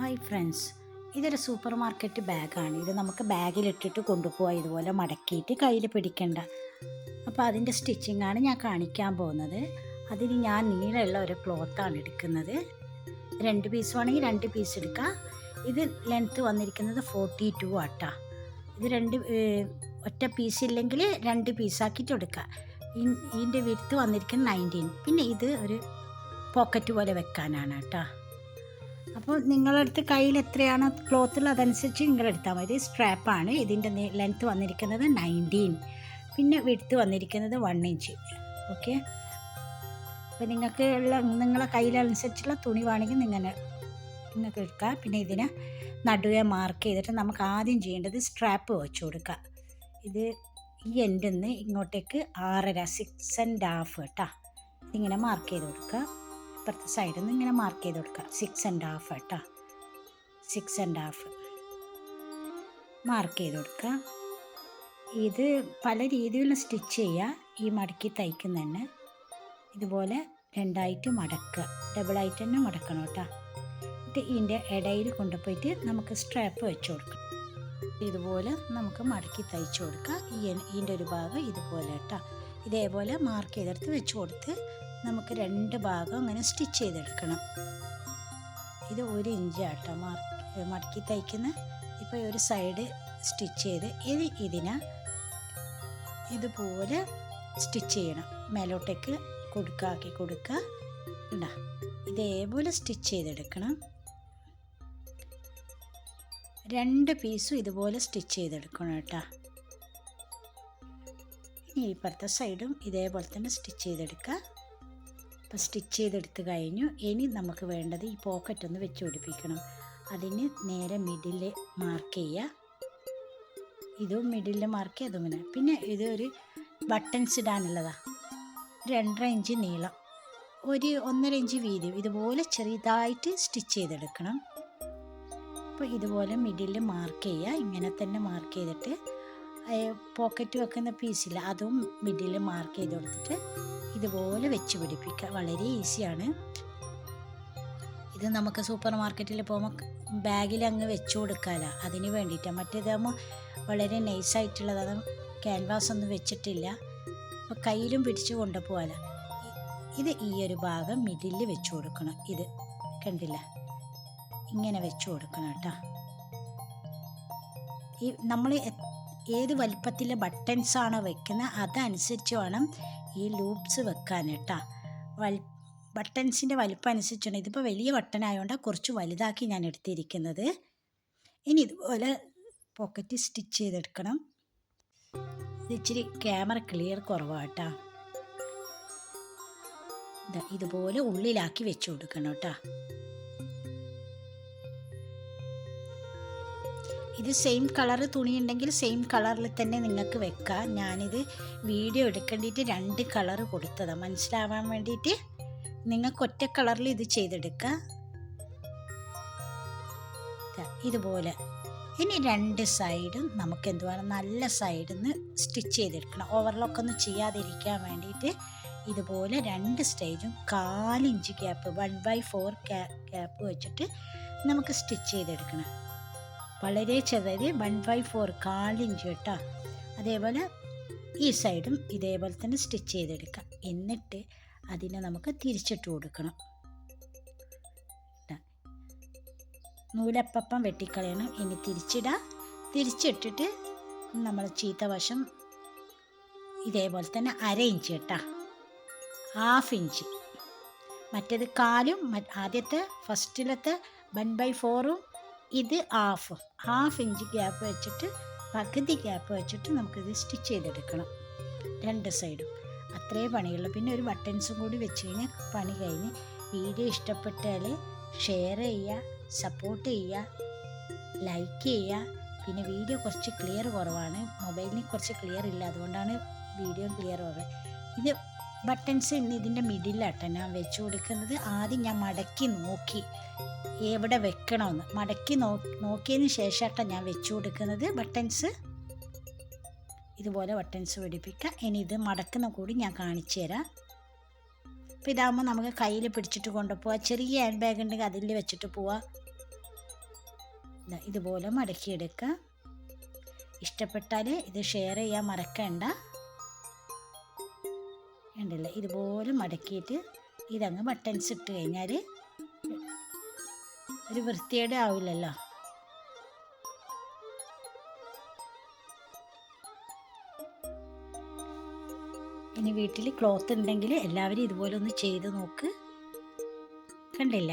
Hi friends. ഇതൊരു super market ബാഗാണ്. ഇത് നമുക്ക് ബാഗിലിട്ടിട്ട് കൊണ്ടുപോകാം ഇതുപോലെ മടക്കിയിട്ട് കയ്യിൽ പിടിക്കേണ്ട. അപ്പോൾ അതിന്റെ സ്റ്റിച്ചിങ്ങാണ് ഞാൻ കാണിക്കാൻ പോകുന്നത്. അതിന് ഞാൻ നീളമുള്ള ഒരു ക്ലോത്താണ് എടുക്കുന്നത്. രണ്ട് പീസ് വേണമെങ്കിൽ രണ്ട് പീസ് എടുക്കാം. ഇത് ലെങ്ത്ത് വന്നിരിക്കുന്നത് ഫോർട്ടി ടു ആട്ടാ. ഇത് രണ്ട് ഒറ്റ പീസ് ഇല്ലെങ്കിൽ രണ്ട് പീസാക്കിയിട്ട് എടുക്കാം. ഇൻ- ഇതിന്റെ വിടുത്ത് വന്നിരിക്കുന്നത് നയന്റീൻ പിന്നെ ഇത് ഒരു പോക്കറ്റ് പോലെ വെക്കാനാണ് കേട്ടോ അപ്പോൾ നിങ്ങളടുത്ത് കയ്യിൽ എത്രയാണ്? ക്ലോത്തിൽ അതനുസരിച്ച് നിങ്ങളെടുത്താൽ മതി. സ്ട്രാപ്പാണ് ഇതിന്റെ ലെങ്ത്ത് വന്നിരിക്കുന്നത് നയന്റീൻ പിന്നെ വിടുത്ത് വന്നിരിക്കുന്നത് വൺ ഇഞ്ച് ഓക്കെ അപ്പോൾ നിങ്ങൾക്ക് ഉള്ള നിങ്ങളെ കയ്യിലനുസരിച്ചുള്ള തുണി വേണമെങ്കിൽ നിങ്ങൾ നിങ്ങൾക്ക് എടുക്കുക പിന്നെ ഇതിനെ നടുവെ മാർക്ക് ചെയ്തിട്ട് നമുക്ക് ആദ്യം ചെയ്യേണ്ടത് സ്ട്രാപ്പ് വെച്ച് കൊടുക്കുക. ഇത് ഈ എൻഡിൽ നിന്ന് ഇങ്ങോട്ടേക്ക് ആറര സിക്സ് ആൻഡ് ഹാഫ് കേട്ടോ ഇതിങ്ങനെ മാർക്ക് ചെയ്ത് കൊടുക്കുക. ഇപ്പുറത്തെ സൈഡിൽ നിന്ന് ഇങ്ങനെ മാർക്ക് ചെയ്ത് കൊടുക്കുക സിക്സ് ആൻഡ് ഹാഫ് കേട്ടോ സിക്സ് ആൻഡ് ഹാഫ് മാർക്ക് ചെയ്ത് കൊടുക്കുക ഇത് പല രീതിയിലും സ്റ്റിച്ച് ചെയ്യുക ഈ മടക്കി തയ്ക്കുന്നതന്നെ ഇതുപോലെ രണ്ടായിട്ട് മടക്കുക ഡബിളായിട്ട് തന്നെ മടക്കണം കേട്ടോ എന്നിട്ട് ഇതിന്റെ ഇടയിൽ കൊണ്ടുപോയിട്ട് നമുക്ക് സ്ട്രാപ്പ് വെച്ച് കൊടുക്കാം. ഇതുപോലെ നമുക്ക് മടക്കി തയ്ച്ചു കൊടുക്കുക ഈ ഇതിന്റെ ഒരു ഭാഗം ഇതുപോലെ കേട്ടോ ഇതേപോലെ മാർക്ക് ചെയ്തെടുത്ത് വെച്ച് കൊടുത്ത് നമുക്ക് രണ്ട് ഭാഗം അങ്ങനെ സ്റ്റിച്ച് ചെയ്തെടുക്കണം. ഇത് ഒരു ഇഞ്ച് ആട്ടോ മാർക്ക് മടക്കി തയ്ക്കുന്ന. ഇപ്പോൾ ഒരു സൈഡ് സ്റ്റിച്ച് ചെയ്ത് ഇത് ഇതിനെ ഇതുപോലെ സ്റ്റിച്ച് ചെയ്യണം. മേലോട്ടേക്ക് കൊടുക്കാക്കി കൊടുക്കുക ഉണ്ടാ ഇതേപോലെ സ്റ്റിച്ച് ചെയ്തെടുക്കണം. രണ്ട് പീസും ഇതുപോലെ സ്റ്റിച്ച് ചെയ്തെടുക്കണം കേട്ടോ. ഇനി ഇപ്പുറത്തെ സൈഡും ഇതേപോലെ തന്നെ സ്റ്റിച്ച് ചെയ്തെടുക്കുക അപ്പോൾ സ്റ്റിച്ച് ചെയ്തെടുത്ത് കഴിഞ്ഞു. ഇനി നമുക്ക് വേണ്ടത് ഈ പോക്കറ്റ് ഒന്ന് വെച്ച് പിടിപ്പിക്കണം. അതിന് നേരെ മിഡിൽ മാർക്ക് ചെയ്യുക. ഇതും മിഡിൽ മാർക്ക് ചെയ്യാം ഇങ്ങനെ. പിന്നെ ഇത് ഒരു ബട്ടൺസ് ഇടാനുള്ളതാണ് രണ്ടര ഇഞ്ച് നീളം. ഒരു ഒന്നര ഇഞ്ച് വീതി ഇതുപോലെ ചെറുതായിട്ട് സ്റ്റിച്ച് ചെയ്തെടുക്കണം. അപ്പോൾ ഇതുപോലെ മിഡിൽ മാർക്ക് ചെയ്യുക. ഇങ്ങനെ തന്നെ മാർക്ക് ചെയ്തിട്ട് പോക്കറ്റ് വെക്കുന്ന പീസില്ല. അതും മിഡിൽ മാർക്ക് ചെയ്ത് കൊടുത്തിട്ട് ഇതുപോലെ വെച്ച് പിടിപ്പിക്കുക വളരെ ഈസിയാണ്. ഇത് നമുക്ക് സൂപ്പർ മാർക്കറ്റിൽ പോകുമ്പോൾ ബാഗിൽ അങ്ങ് വെച്ച് കൊടുക്കാമല്ലോ അതിന് വേണ്ടിയിട്ടാണ് മറ്റേതാകുമ്പോൾ വളരെ നൈസായിട്ടുള്ളത് അത് ക്യാൻവാസ് ഒന്നും വെച്ചിട്ടില്ല. അപ്പോൾ കയ്യിലും പിടിച്ച് കൊണ്ടുപോകാമല്ലോ ഇത് ഈ ഒരു ഭാഗം മിഡിൽ വെച്ച് കൊടുക്കണം. ഇത് കണ്ടില്ല? ഇങ്ങനെ വെച്ച് കൊടുക്കണം കേട്ടോ. ഈ നമ്മൾ ഏത് വലിപ്പത്തിലെ ബട്ടൺസ് ആണോ വെക്കുന്നത് അതനുസരിച്ച് വേണം ഈ ലൂപ്സ് വെക്കാൻ കേട്ടോ. വൽ ബട്ടൺസിന്റെ വലിപ്പം അനുസരിച്ചാണ് ഇതിപ്പോൾ വലിയ ബട്ടൺ ആയതുകൊണ്ട് കുറച്ച് വലുതാക്കി ഞാൻ എടുത്തിരിക്കുന്നത്. ഇനി ഇതുപോലെ പോക്കറ്റ് സ്റ്റിച്ച് ചെയ്തെടുക്കണം. ഇത് ഇച്ചിരി ക്യാമറ ക്ലിയർ കുറവാട്ടോ. ഇതുപോലെ ഉള്ളിലാക്കി വെച്ച് കൊടുക്കണം കേട്ടോ. ഇത് സെയിം കളർ തുണി ഉണ്ടെങ്കിൽ സെയിം കളറിൽ തന്നെ നിങ്ങൾക്ക് വെക്കാം. ഞാനിത് വീഡിയോ എടുക്കേണ്ടിയിട്ട് രണ്ട് കളർ കൊടുത്തതാണ് മനസ്സിലാവാൻ വേണ്ടിയിട്ട് നിങ്ങൾക്ക് ഒറ്റ കളറിൽ ഇത് ചെയ്തെടുക്കുക ഇതുപോലെ. ഇനി രണ്ട് സൈഡും നമുക്ക് എന്തുവാണ് നല്ല സൈഡിൽ നിന്ന് സ്റ്റിച്ച് ചെയ്തെടുക്കണം. ഓവർലോക്ക് ഒന്നും ചെയ്യാതിരിക്കാൻ വേണ്ടിയിട്ട് ഇതുപോലെ രണ്ട് സ്റ്റേജും കാലിഞ്ച് gap one by four gap വെച്ചിട്ട് നമുക്ക് സ്റ്റിച്ച് ചെയ്തെടുക്കണം. വളരെ ചെറിയ വൺ ബൈ ഫോർ കാലിഞ്ച് കേട്ടോ. അതേപോലെ ഈ സൈഡും ഇതേപോലെ തന്നെ സ്റ്റിച്ച് ചെയ്തെടുക്കാം. എന്നിട്ട് അതിനെ നമുക്ക് തിരിച്ചിട്ട് കൊടുക്കണം. നൂലപ്പം വെട്ടിക്കളയണം. ഇനി തിരിച്ചിടുക തിരിച്ചിട്ടിട്ട് നമ്മൾ ചീത്ത വശം ഇതേപോലെ തന്നെ അര ഇഞ്ച് കേട്ടാ. ഹാഫ് ഇഞ്ച് മറ്റേത് കാലും ആദ്യത്തെ ഫസ്റ്റിലത്തെ വൺ ബൈ ഫോറും ഇത് ഹാഫ് ഹാഫ് ഇഞ്ച് ഗ്യാപ്പ് വെച്ചിട്ട് പകുതി ഗ്യാപ്പ് വെച്ചിട്ട് നമുക്കിത് സ്റ്റിച്ച് ചെയ്തെടുക്കണം. രണ്ട് സൈഡും അത്രേ പണിയുള്ളൂ. പിന്നെ ഒരു ബട്ടൺസും കൂടി വെച്ച് കഴിഞ്ഞാൽ പണി കഴിഞ്ഞ് വീഡിയോ ഇഷ്ടപ്പെട്ടാൽ ഷെയർ ചെയ്യുക സപ്പോർട്ട് ചെയ്യുക ലൈക്ക് ചെയ്യുക. പിന്നെ വീഡിയോ കുറച്ച് ക്ലിയർ കുറവാണ്. മൊബൈലിന് കുറച്ച് ക്ലിയർ ഇല്ല. അതുകൊണ്ടാണ് വീഡിയോ ക്ലിയർ കുറവ്. ഇത് ബട്ടൺസ് ഇന്ന് ഇതിന്റെ മിഡിലാട്ടോ ഞാൻ വെച്ച് കൊടുക്കുന്നത്. ആദ്യം ഞാൻ മടക്കി നോക്കി. എവിടെ വെക്കണമെന്ന്. മടക്കി നോ നോക്കിയതിന് ശേഷമാട്ടോ ഞാൻ വെച്ച് കൊടുക്കുന്നത്. ബട്ടൺസ് ഇതുപോലെ ബട്ടൺസ് പിടിപ്പിക്കുക. ഇനി ഇത് മടക്കുന്ന കൂടി ഞാൻ കാണിച്ചു തരാം. അപ്പോൾ ഇതാകുമ്പോൾ നമുക്ക് കയ്യിൽ പിടിച്ചിട്ട് കൊണ്ടുപോവാം. ചെറിയ ഹാൻഡ് ബാഗ് ഉണ്ടെങ്കിൽ അതിൽ വെച്ചിട്ട് പോവാം. ഇതുപോലെ മടക്കിയെടുക്കുക. ഇഷ്ടപ്പെട്ടാൽ ഇത് ഷെയർ ചെയ്യാൻ മറക്കണ്ട. ഉണ്ടല്ല. ഇതുപോലെ മടക്കിയിട്ട് ഇതങ്ങ് ബട്ടൺസ് ഇട്ട് കഴിഞ്ഞാൽ ഒരു വൃത്തിയുടെ ആവില്ലല്ലോ. ഇനി വീട്ടിൽ ക്ലോത്ത് ഉണ്ടെങ്കിൽ എല്ലാവരും ഇതുപോലെ ഒന്ന് ചെയ്ത് നോക്ക്. കണ്ടില്ല?